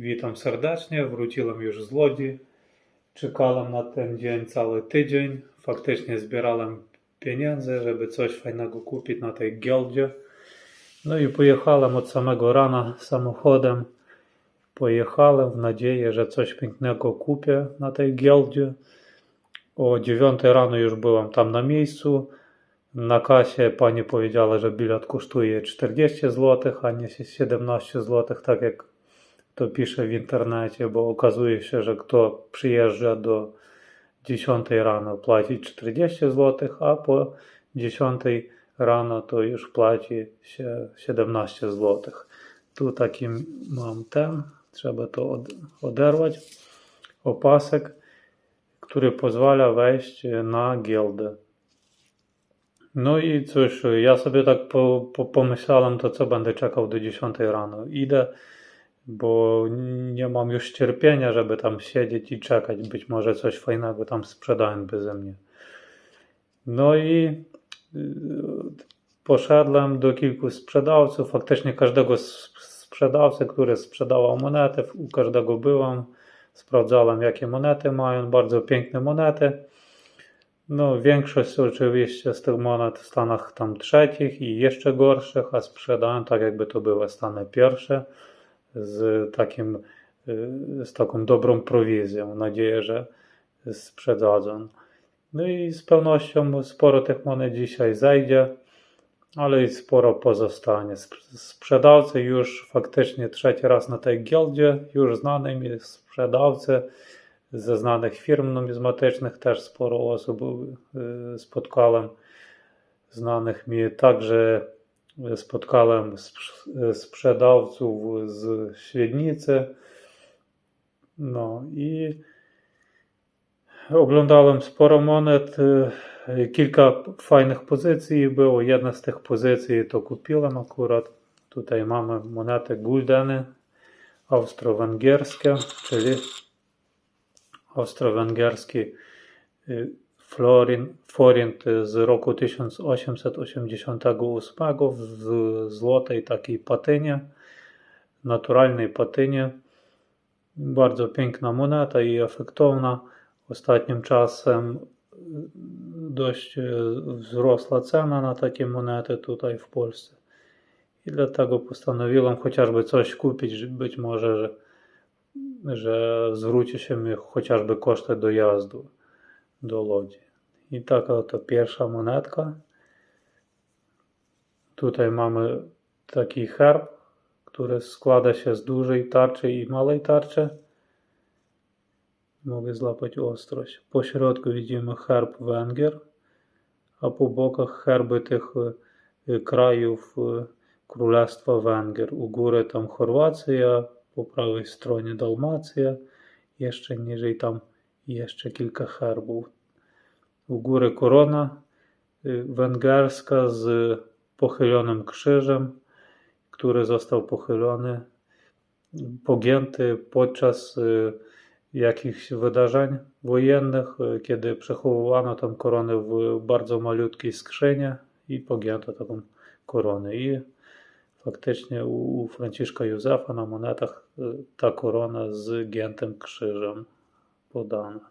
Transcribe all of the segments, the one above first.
Witam serdecznie, wróciłem już z Łodzi. Czekałem na ten dzień cały tydzień. Faktycznie zbierałem pieniądze, żeby coś fajnego kupić na tej giełdzie. No i pojechałem od samego rana samochodem. Pojechałem w nadzieję, że coś pięknego kupię na tej giełdzie. O 9 rano już byłem tam na miejscu. Na kasie pani powiedziała, że bilet kosztuje 40 zł, a nie 17 zł, tak jak to pisze w internecie, bo okazuje się, że kto przyjeżdża do 10 rano płaci 40 zł, a po 10 rano to już płaci się 17 zł. Tu taki mam ten, trzeba to od, oderwać, opasek, który pozwala wejść na giełdę. No i cóż, ja sobie tak po, po, pomyślałem, to co będę czekał do 10 rano. Idę, bo nie mam już cierpienia, żeby tam siedzieć i czekać. Być może coś fajnego tam sprzedają beze mnie. No i y, poszedłem do kilku sprzedawców. Faktycznie każdego sprzedawcy, który sprzedawał monety, u każdego byłem. Sprawdzałem, jakie monety mają. Bardzo piękne monety. No, większość oczywiście z tych monet w Stanach tam trzecich i jeszcze gorszych, a sprzedałem tak jakby to były Stany pierwsze z takim, y, z taką dobrą prowizją. Nadzieję, że sprzedadzą. No i z pewnością sporo tych monet dzisiaj zejdzie, ale i sporo pozostanie. Sp- Sprzedawcy już faktycznie trzeci raz na tej giełdzie, już znany mi sprzedawcy ze znanych firm numizmatycznych też sporo osób y, spotkałem znanych mi. Także spotkałem sprz- sprzedawców z Świdnicy. No i oglądałem sporo monet. y, Kilka fajnych pozycji było. Jedna z tych pozycji to kupiłem akurat. Tutaj mamy monety Guldeny austro-węgierskie, czyli austro-węgierski y, forint z roku 1888 w złotej takiej patynie, naturalnej patynie. Bardzo piękna moneta i efektowna. Ostatnim czasem y, dość y, wzrosła cena na takie monety tutaj w Polsce. I dlatego postanowiłem chociażby coś kupić, być może, że że zwróci się mi chociażby koszty dojazdu do Łodzi. I taka oto pierwsza monetka. Tutaj mamy taki herb, który składa się z dużej tarczy i małej tarczy. Mogę złapać ostrość. Po środku widzimy herb Węgier, a po bokach herby tych y, krajów y, Królestwa Węgier. U góry tam Chorwacja, po prawej stronie Dalmacja, jeszcze niżej tam jeszcze kilka herbów. U góry korona y, węgierska z pochylonym krzyżem, który został pochylony, pogięty podczas y, jakichś wydarzeń wojennych, y, kiedy przechowywano tą koronę w bardzo malutkiej skrzynie i pogięto taką koronę. I faktycznie u, u Franciszka Józefa na monetach ta korona z giętym krzyżem podana.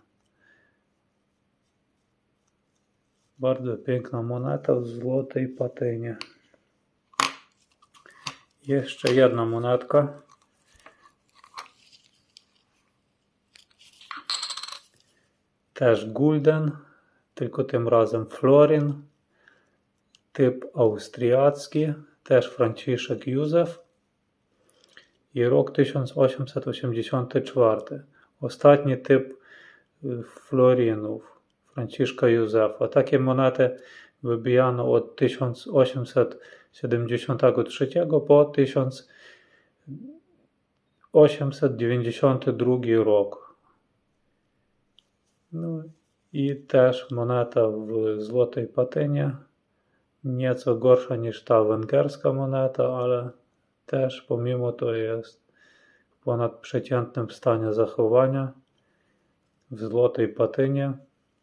Bardzo piękna moneta w złotej patynie. Jeszcze jedna monetka. Też gulden, tylko tym razem florin. Typ austriacki, też Franciszek Józef. I rok 1884. Typ y, florinów Franciszka Józefa. Takie monety wybijano od 1873 po 1892 rok. No i też moneta w złotej patynie. Nieco gorsza niż ta węgierska moneta, ale też pomimo to jest w ponadprzeciętnym stanie zachowania. W złotej patynie.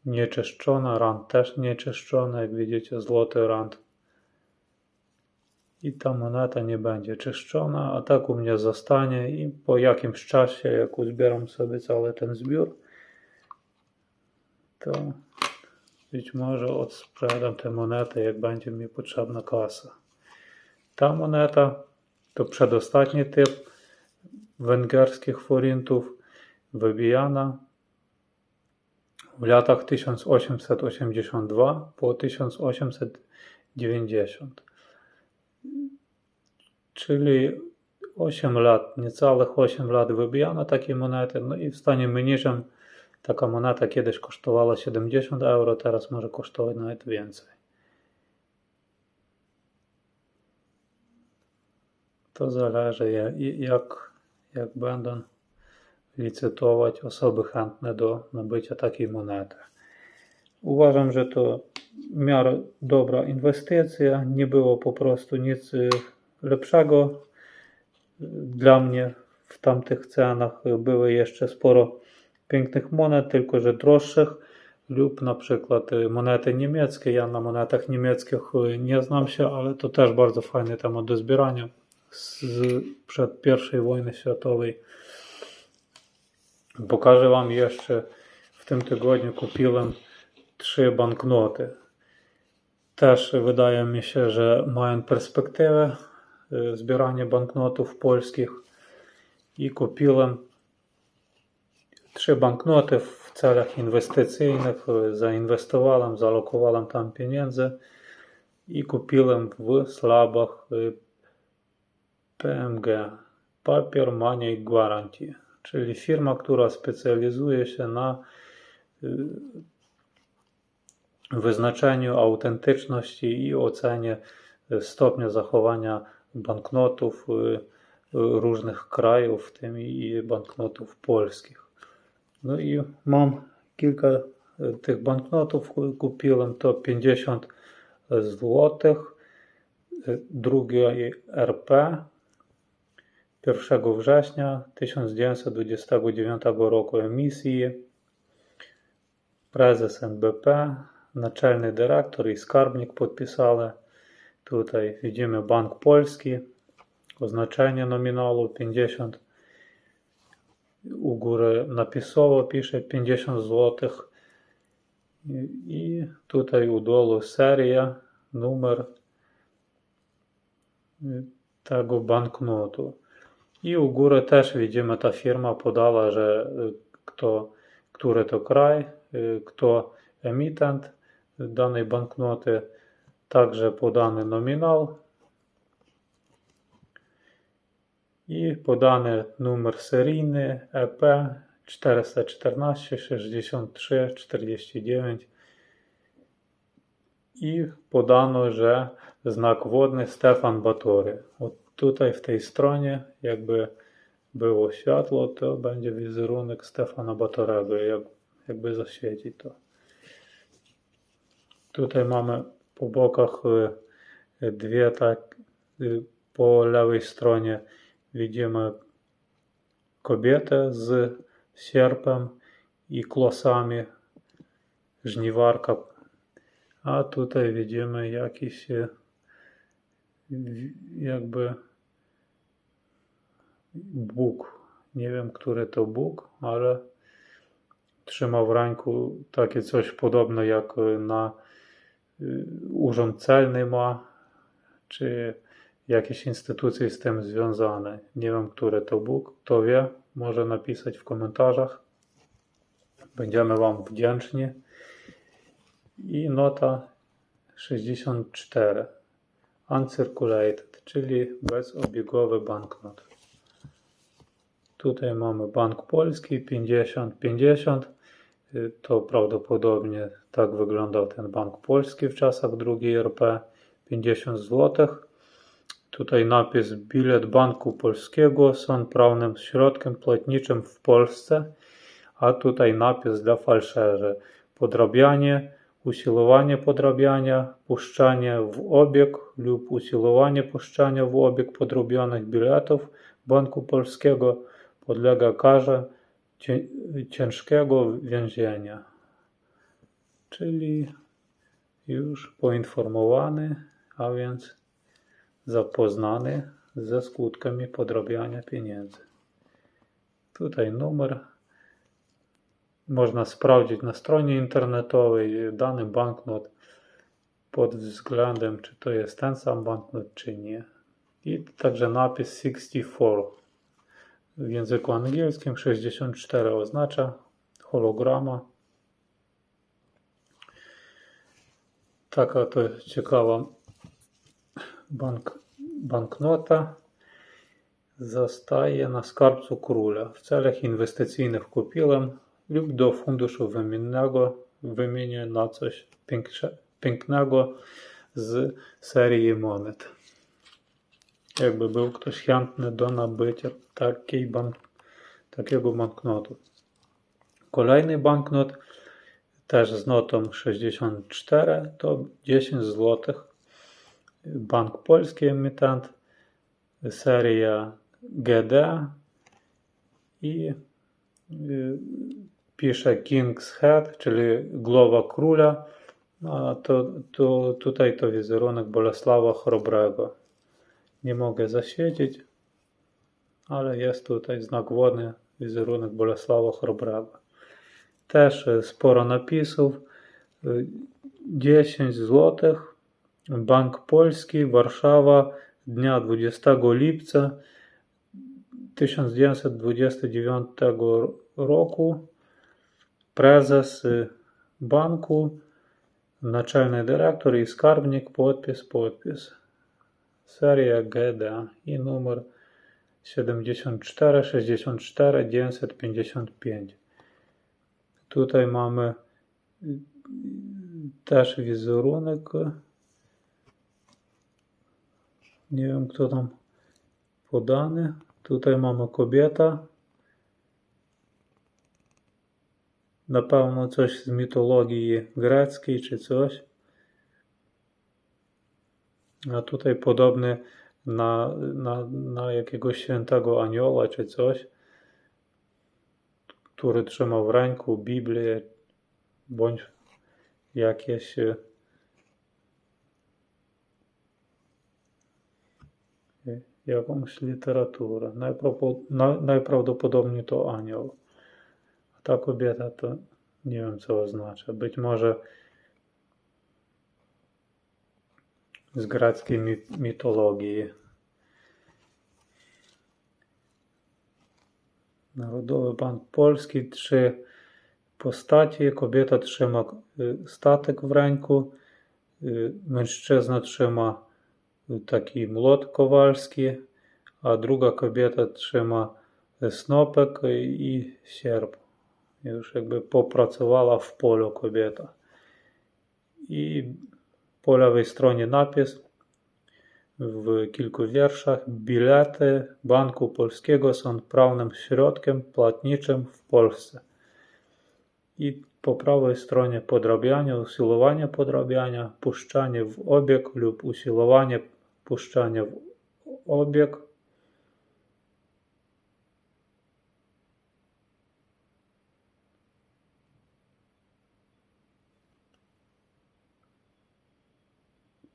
Nieczyszczona, rand też nieczyszczony. Jak widzicie, złoty rand i ta moneta nie będzie czyszczona, a tak u mnie zostanie i po jakimś czasie, jak uzbieram sobie cały ten zbiór, to być może odsprzedam tę monetę, jak będzie mi potrzebna kasa. Ta moneta to przedostatni typ węgierskich forintów, wybijana w latach 1882 po 1890. Czyli 8 lat, niecałych 8 lat wybijano takie monety. No i w stanie mniejszym taka moneta kiedyś kosztowała 70 euro, teraz może kosztować nawet więcej. To zależy ja- jak, jak będą licytować osoby chętne do nabycia takiej monety. Uważam, że to w miarę dobra inwestycja. Nie było po prostu nic y, lepszego dla mnie w tamtych cenach. Były jeszcze sporo pięknych monet, tylko że droższych lub na przykład y, monety niemieckie. Ja na monetach niemieckich y, nie znam się, ale to też bardzo fajny temat do zbierania z, przed I wojny światowej. Pokażę Wam jeszcze w tym tygodniu kupiłem trzy banknoty. Też wydaje mi się, że mają perspektywę y, zbierania banknotów polskich i kupiłem trzy banknoty w celach inwestycyjnych. Zainwestowałem, zalokowałem tam pieniądze i kupiłem w slabach y, PMG Papier Money Guarantee, czyli firma, która specjalizuje się na y, wyznaczeniu autentyczności i ocenie stopnia zachowania banknotów y, różnych krajów, w tym i banknotów polskich. No i mam kilka y, tych banknotów, ku- kupiłem to 50 złotych, y, drugie RP 1 września 1929 roku emisji prezes NBP, naczelny dyrektor i skarbnik podpisali. Tutaj widzimy Bank Polski, oznaczenie nominału 50. U góry napisowo pisze 50 zł. I, tutaj u dolu seria, numer tego banknotu. I u góry też widzimy, ta firma podała, że y, kto, który to kraj, y, kto emitent danej banknoty, także podany nominał i podany numer seryjny EP 414 63 49 i podano, że znak wodny Stefan Batory. Tutaj w tej stronie jakby było światło, to będzie wizerunek Stefana Batorego, jak, jakby zaświeci to. Tutaj mamy po bokach y, dwie tak, y, po lewej stronie widzimy kobietę z sierpem i klosami, żniwarka, a tutaj widzimy jakiś y, jakby Bóg. Nie wiem, który to Bóg, ale trzymał w ręku takie coś podobne jak y, na y, urząd celny ma, czy jakieś instytucje z tym związane. Nie wiem, który to Bóg. Kto wie, może napisać w komentarzach. Będziemy Wam wdzięczni. I nota 64. Uncirculated, czyli bezobiegowy banknot. Tutaj mamy Bank Polski 50-50. Y, To prawdopodobnie tak wyglądał ten Bank Polski w czasach II RP. 50 zł. Tutaj napis Bilet Banku Polskiego są prawnym środkiem płatniczym w Polsce, a tutaj napis dla falszerzy. Podrabianie, usiłowanie podrabiania, puszczanie w obieg lub usiłowanie puszczania w obieg podrobionych biletów Banku Polskiego podlega karze ciężkiego więzienia. Czyli już poinformowany, a więc zapoznany ze skutkami podrabiania pieniędzy. Tutaj numer. Można sprawdzić na stronie internetowej dany banknot pod względem, czy to jest ten sam banknot, czy nie. I także napis 64 w języku angielskim 64 oznacza holograma. Taka to ciekawa bank, banknota zostaje na skarbcu króla. W celach inwestycyjnych kupiłem lub do funduszu wymiennego wymienię na coś piększe, pięknego z serii monet. Jakby był ktoś chętny do nabycia takiej bank, takiego banknotu. Kolejny banknot też z notą 64 to 10 zł. Bank Polski emitent, seria GD i y, pisze King's Head, czyli głowa króla. A to, to tutaj to wizerunek Bolesława Chrobrego. Nie mogę zaświecić, ale jest tutaj znak wodny, wizerunek Bolesława Chrobrego. Też sporo napisów. 10 zł. Bank Polski, Warszawa, dnia 20 lipca 1929 roku. Prezes banku, naczelny dyrektor i skarbnik, podpis, podpis. Seria GD i numer 74 64 955. Tutaj mamy też wizerunek. Nie wiem kto tam podany. Tutaj mamy kobieta. Na pewno coś z mitologii greckiej czy coś. A tutaj podobny na, na, na jakiegoś świętego anioła czy coś, który trzymał w ręku Biblię bądź jakieś e, jakąś literaturę. Najprawdopodobniej to anioł. A ta kobieta to nie wiem co oznacza. Być może z greckiej mitologii. Narodowy Bank Polski, trzy postaci. Kobieta trzyma y, statek w ręku, y, mężczyzna trzyma y, taki młot kowalski, a druga kobieta trzyma snopek i sierp. Już jakby popracowała w polu kobieta. I po lewej stronie napis w kilku wierszach. Bilety Banku Polskiego są prawnym środkiem płatniczym w Polsce. I po prawej stronie podrabianie, usilowanie podrabiania, puszczanie w obieg lub usilowanie puszczania w obieg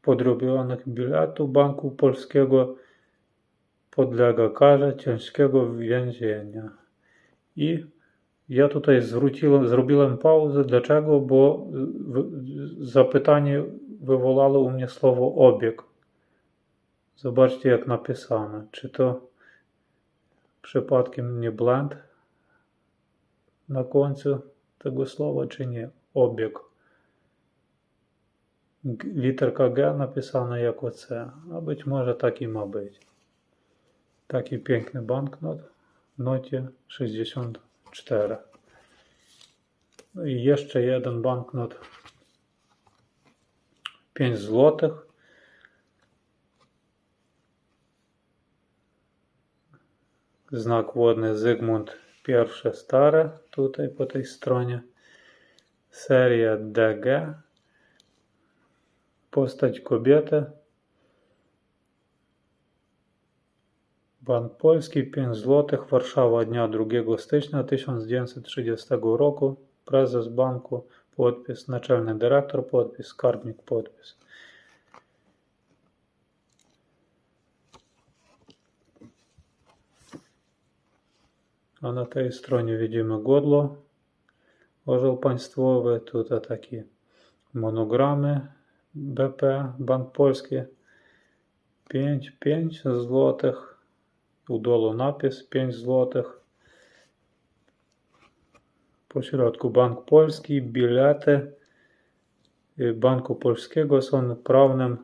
podrobionych biletu Banku Polskiego podlega karze ciężkiego więzienia. I ja tutaj zwróciłem, zrobiłem pauzę. Dlaczego? Bo zapytanie wywołało u mnie słowo obieg. Zobaczcie jak napisane. Czy to przypadkiem nie blend na końcu tego słowa, czy nie? Obieg literka G napisana jako C, a być może taki ma być. Taki piękny banknot w nocie 64. No i jeszcze jeden banknot 5 złotych. Znak wodny Zygmunt I stare, tutaj po tej stronie. Seria DG Постать кобєта. Пан Польський, пін злотих, Варшава дня 2 стycznia 1930 року. Prezes banku, podpis, naczelny dyrektor, podpis, skarbnik, podpis. A na tej stronie widzimy godło orzeł państwowy, tutaj takie monogramy, BP, Bank Polski 5, 5 złotych, u dolu napis 5 złotych. Po środku Bank Polski, bilety Banku Polskiego są prawnym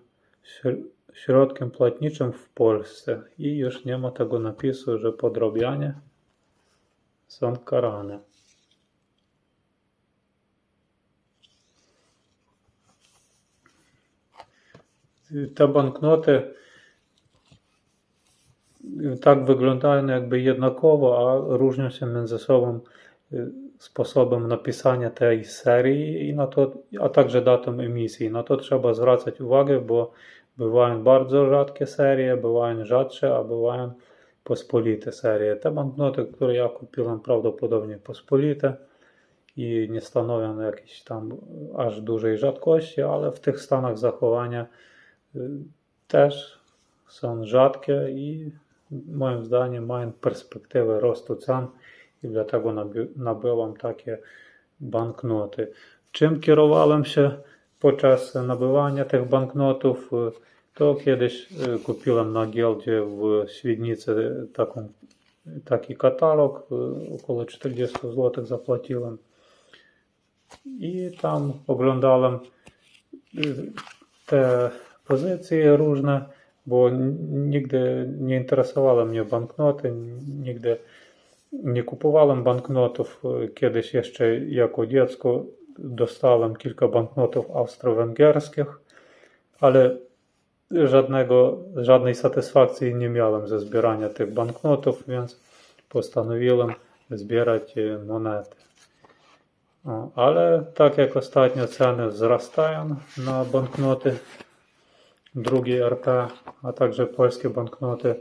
śr- środkiem płatniczym w Polsce i już nie ma tego napisu, że podrobianie są karane. Te banknoty tak wyglądają jakby jednakowo, a różnią się między sobą sposobem napisania tej serii i na to, a także datą emisji. Na to trzeba zwracać uwagę, bo bywają bardzo rzadkie serie, bywają rzadsze, a bywają pospolite serie. Te banknoty, które ja kupiłem, prawdopodobnie pospolite i nie stanowią jakiejś tam aż dużej rzadkości, ale w tych stanach zachowania y, też są rzadkie i moim zdaniem mają perspektywę rostu cen i dlatego nabi- nabyłam takie banknoty. Czym kierowałem się podczas nabywania tych banknotów? Y, To kiedyś y, kupiłem na giełdzie w Świdnicy taką, taki katalog, y, około 40 zł zapłaciłem. I tam oglądałem y, te pozycje różne, bo nigdy nie interesowały mnie banknoty, nigdy nie kupowałem banknotów. Kiedyś jeszcze jako dziecko dostałem kilka banknotów austro-węgierskich, ale żadnego, żadnej satysfakcji nie miałem ze zbierania tych banknotów, więc postanowiłem zbierać e, monety. Ale tak jak ostatnio ceny wzrastają na banknoty drugiej RP, a także polskie banknoty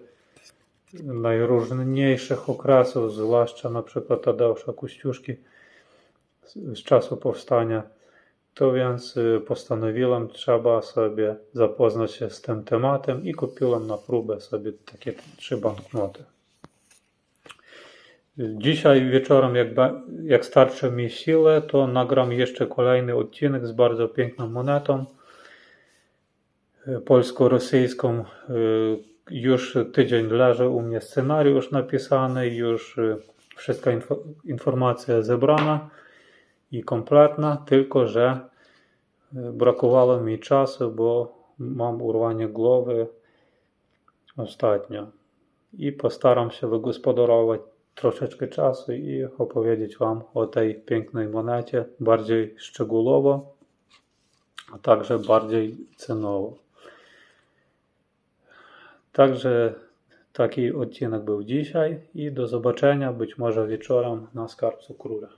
najróżniejszych okresów, zwłaszcza na przykład Tadeusza Kościuszki z, czasu powstania, to więc y, postanowiłem, trzeba sobie zapoznać się z tym tematem i kupiłem na próbę sobie takie trzy banknoty. Dzisiaj wieczorem, jak, jak starczy mi siłę, to nagram jeszcze kolejny odcinek z bardzo piękną monetą polsko-rosyjską. Y, Już tydzień leży u mnie scenariusz napisany, już y, wszystka info- informacja zebrana i kompletna, tylko że y, brakowało mi czasu, bo mam urwanie głowy ostatnio. I postaram się wygospodarować troszeczkę czasu i opowiedzieć Wam o tej pięknej monecie bardziej szczegółowo, a także bardziej cenowo. Także taki odcinek był dzisiaj i do zobaczenia być może wieczorem na Skarbcu Króla.